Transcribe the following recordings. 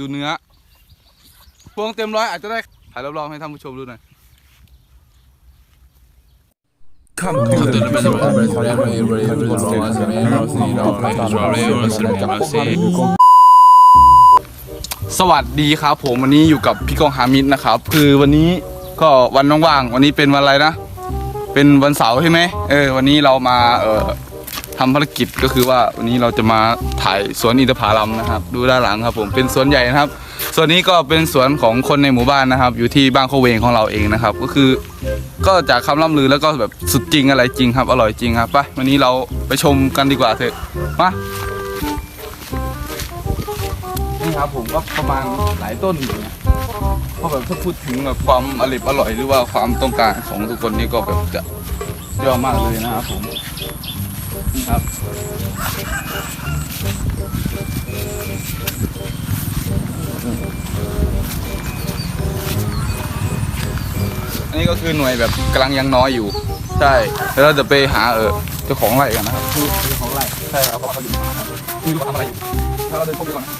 ดูเนื้อพวงเต็มร้อยอาจจะได้ถ่ายรอบๆให้ท่านผู้ชมดูหน่อย Come to the middle. สวัสดีครับผมวันนี้อยู่กับพี่กองหามิดนะครับ คือวันนี้ก็วันว่างๆวันนี้เป็นวันอะไรนะ เป็นวันเสาร์ใช่ไหมเออวันนี้เรามาเอ่อ ทำภารกิจก็คือว่าวันนี้เราจะมาถ่ายสวนอินทผลัมนะครับ ดูด้านหลังครับผมเป็นสวนใหญ่นะครับสวนนี้ก็เป็นสวนของคนในหมู่บ้านนะครับ อยู่ที่บ้านโคเวงของเราเองนะครับ ก็คือก็จากคำล่ำลือแล้วก็แบบสุดจริงอะไรจริงครับ อร่อยจริงครับไปวันนี้เราไปชมกันดีกว่าเถอะมานี่ครับผมก็ประมาณหลายต้นอยู่นะเพราะแบบถ้าพูดถึงแบบความอร่อยอร่อยหรือว่าความต้องการของทุกคนนี่ก็แบบจะเยอะมากเลยนะครับผม ครับอันนี้ก็คือหน่วยแบบกำลังยังน้อยอยู่ ใช่แล้วเราจะไปหาเออเจ้าของไร่กันนะครับเจ้าของไร่ใช่ครับเพราะเขาอยู่มาครับไม่รู้เขาทำอะไรอยู่ถ้าเราเดินเข้าไปก่อนนะ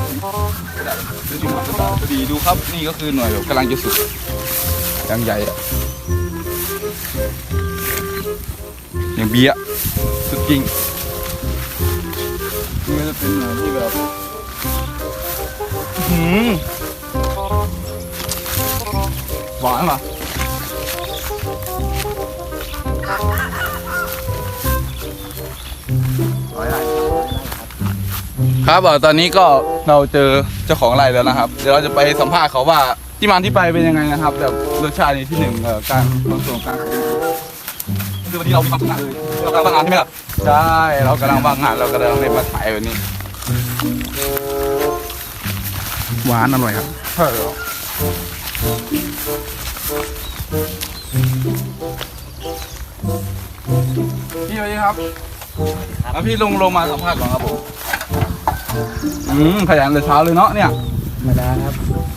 ดูจะดีดูครับ นี่ก็คือหน่วยแบบกำลังจะสุดยังใหญ่อะย่างเบี้ย สุดจริงนี่ก็จะเป็นหน่วยที่แบบอื้อหืมหวานป่ะครับเอ่อตอนนี้ก็เราเจอเจ้าของไร่แล้วนะครับ เดี๋ยวเราจะไปสัมภาษณ์เขาว่าที่มาที่ไปเป็นยังไงนะครับแบบรสชาตินี่ที่หนึ่งเอ่อการขนส่งการขนส่ง คือวันนี้เรามีความทำงานเลยเรากำลังทำงานใช่ไหมล่ะใช่เรากำลังว่างงานเรากำลังเลยมาถ่ายวันนี้หวานอร่อยครับ ใช่เหรอพี่สวัสดีครับแล้วพี่ลงลงมาสัมภาษณ์ก่อนครับผมอืมขยันแต่เช้าเลยเนาะเนี่ยธรรมดาครับ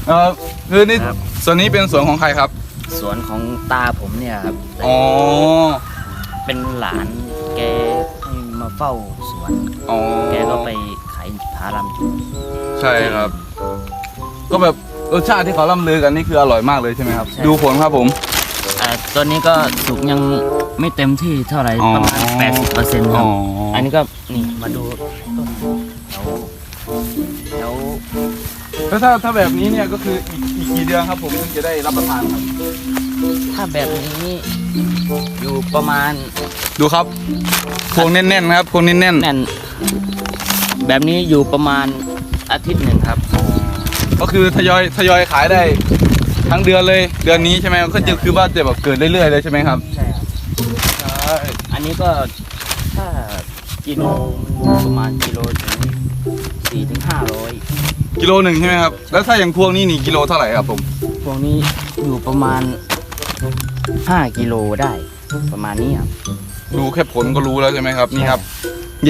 เออคือนี่ครับ ส่วนนี้เป็นสวนของใครครับ สวนของตาผมเนี่ยครับอ๋อ เป็นหลานแกให้มาเฝ้าสวน อ๋อแกก็ไปขายพารามจุใช่ครับ ก็แบบรสชาติที่เขาล่ำลือกันนี่คืออร่อยมากเลยใช่ไหมครับใช่ดูผลครับผม อ่าตัวนี้ก็สุกยังไม่เต็มที่เท่าไหร่อ๋อ ประมาณ 80%คอ๋รัอบอันนี้ก็นี่มาดูต้นแถวแถวแล้วถ้าถ้าแบบนี้เนี่ยก็คืออีกอีกกี่เดือนครับผมถึงจะได้รับประทานครับถ้าแบบนี้อยู่ ประมาณดูครับพวงแน่นๆนะครับพวงแน่นแน่นแบบนี้อยู่ประมาณอาทิตย์หนึ่งครับ ๆก็คือทยอยทยอยขายได้ทั้งเดือนเลย เดือนนี้ใช่ไหมก็จะคือว่าจะแบบเกิดเรื่อยๆเลยใช่ไหมครับใช่ครับใช่อันนี้ก็ถ้ากิโลประมาณกิโลถึงสี่ถึงห้าร้อยกิโลหนึ่งใช่ไหมครับแล้วถ้าอย่างพวงนี้นี่กิโลเท่าไหร่ครับผมพวกนี้อยู่ประมาณห้ากิโลได้ประมาณนี้ครับ ดูแค่ผลก็รู้แล้วใช่ไหมครับนี่ครับ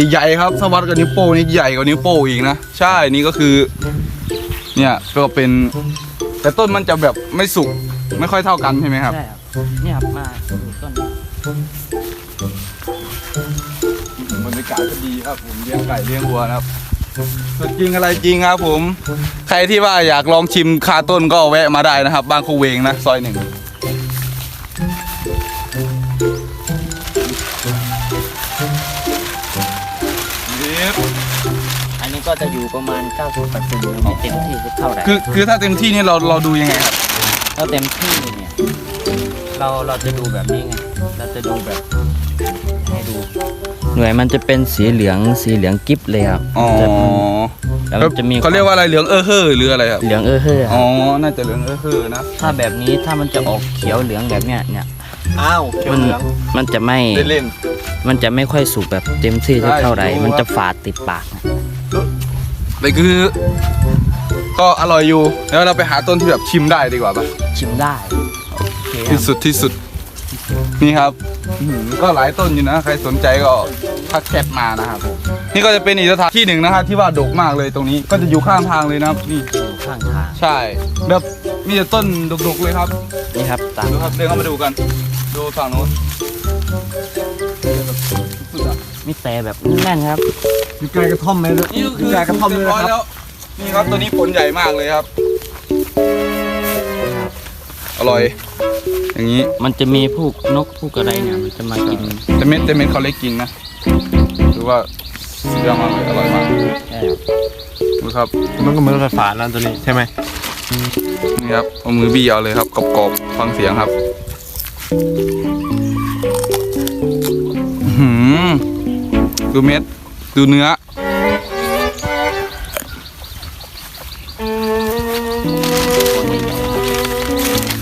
ใหญ่ๆครับสวัสดกับนิ้วโป้งนี่ใหญ่กว่านิ้วโป้งอีกนะใช่นี่ก็คือ เนี่ยก็เป็น แต่ต้นมันจะแบบไม่สุกไม่ค่อยเท่ากันใช่ไหมครับใช่ครับเนี่ยครับมาดูต้นนี้บรรยากาศก็ดีครับผมเลี้ยงไก่เลี้ยงวัวนะครับสุดจริงอะไรจริงครับผม ใครที่ว่าอยากลองชิมคาต้นก็แวะมาได้นะครับ บางคูเวงนะซอยหนึ่ง อันนี้ก็จะอยู่ประมาณ 90%ยังไม่เต็มที่เท่าไหร่คือคือถ้าเต็มที่นี่เราเราดูยังไงครับถ้าเต็มที่เนี่ย เราเราจะดูแบบนี้ไง เราจะดูแบบให้ดู หน่วยมันจะเป็นสีเหลืองสีเหลืองกิ๊บเลยครับอ๋อจะแล้วมันจะมีเขาเรียกว่าอะไรเหลืองเออเฮ่อหรืออะไรครับเหลืองเออเฮ้อคอ๋รัอบน่าจะเหลืองเออเฮ่อนะ ถ้าแบบนี้ถ้ามันจะออกเขียวเหลืองแบบเนี้ยเนี่ย อ้าวเขียวมันเหลืองมันจะไม่เล่น มันจะไม่ค่อยสุกแบบเต็มที่สักเท่าไหร่ใช่มันจะฝาดติดปากนะๆแต่คือ ก็อร่อยอยู่แล้วเราไปหาต้นที่แบบชิมได้ดีกว่าปะชิมได้โอเคคที่รับสุดที่สุด นี่ครับอื้อหือก็หลายต้นอยู่นะ ใครสนใจก็ทักแชทมานะครับผมนี่ก็จะเป็นอีกสถานที่หนึ่งนะครับที่ว่าดกมากเลยตรงนี้ ก็จะอยู่ข้างทางเลยนะครับนี่อยู่ข้างทาง ใช่แบบ มีแต่ต้นดกๆเลยครับนี่ครับตามดูครับเดินเข้ามาดูกัน ดูฝั่งโน้นสุดอะมีแต่แบบแน่นๆครับ มีไก่กระท่อมไหมนี่ก็คือไก่กระท่อมเลยเรียบร้อยนะครับแล้วนี่ครับตัวนี้ผลใหญ่มากเลยครับ อร่อย อย่างนี้มันจะมีพวกนกพวกอะไรเนี่ยมันจะมากินแต่เม็ดแต่เม็ดเขาเล็กจริงนะถือว่าสุดยอดมากเลยอร่อยมากใช่ครับดูครับมันก็เหมือนรถไฟฟ้าแล้วตัวนี้ใช่ไหม นี่ครับเอามือบี้เอาเลยครับกรอบๆฟังเสียงครับอื้อหือดูเม็ดดูเนื้อ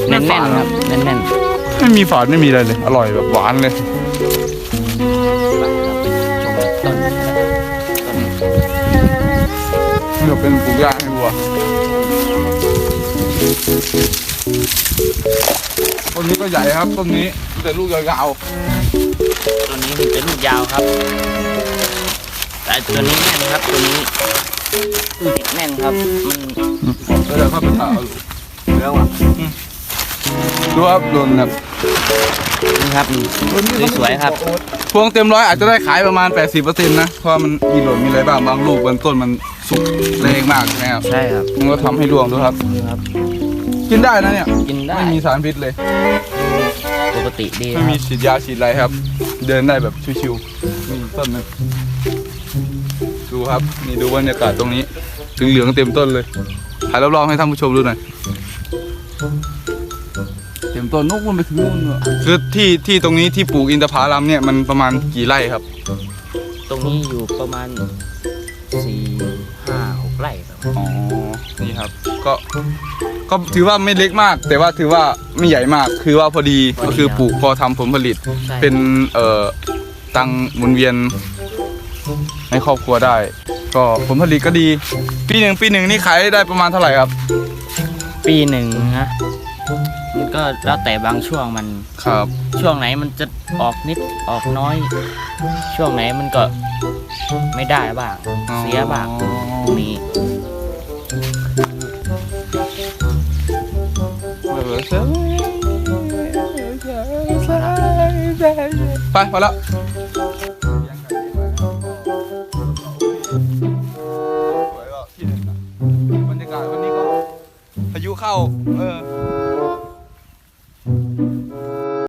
แน่นๆครับแน่นไม่มีฝาดไม่มีอะไรเลย อร่อยแบบหวานเลยๆชมต้นนะครับต้นนี่ก็เป็นปลูกหญ้าให้วัว ต้นนี้ก็ใหญ่ครับต้นนี้แต่ลูกยาวตัวนี้มันจะลูกยาวครับ แต่ตัวนี้แน่นครับตัวนี้ติดแน่นครับมันๆก็จะเข้าไปถ่ายเอาลูกแล้วอะดูครับโดนแบบนี่ครับนี่สวยๆครับพวงเต็มร้อยอาจจะได้ขายประมาณ 80%นะเพราะว่ามันมีหล่นมีอะไรบ้างบางลูกบางต้นมันสุกแรงมากนะครับใช่ครับมันก็ทำให้ร่วงด้วยครับนี่ครับ กินได้นะเนี่ย กินได้ไม่มีสารพิษเลย ปกติดีไม่คมีรับฉีดยาฉีดอะไรครับ เดินได้แบบชิวๆนี่ต้นนึงดูครับนี่ดูบรรยากาศตรงนี้เหลืองๆเต็มต้นเลยถ่ายรอบๆให้ท่านผู้ชมดูหน่อยเต็มต้นนกมันไปถึงนู่นเลยคือที่ที่ตรงนี้ที่ปลูกอินทผลัมเนี่ยมันประมาณกี่ไร่ครับ ตรงนี้อยู่ประมาณสี่ห้าหกไร่ครับอ๋อนี่ครับ ก็ ก็ถือว่าไม่เล็กมาก แต่ว่าถือว่าไม่ใหญ่มาก คือว่าพอดีก็คือปลูกพอทำผลผลิต ใช่ เป็นเอ่อตังค์หมุนเวียนให้ครอบครัวได้ ก็ผลผลิตก็ดี ปีหนึ่งปีหนึ่งนี่ขายได้ประมาณเท่าไหร่ครับปีหนึ่งนะมันก็แล้วแต่บางช่วงมัน ครับ ช่วงไหนมันจะออกนิดออกน้อย ช่วงไหนมันก็ไม่ได้บ้าง เสียบ้างนี่ ไปพอแล้วบรรยากาศวันนี้ก็พายุเข้า เออ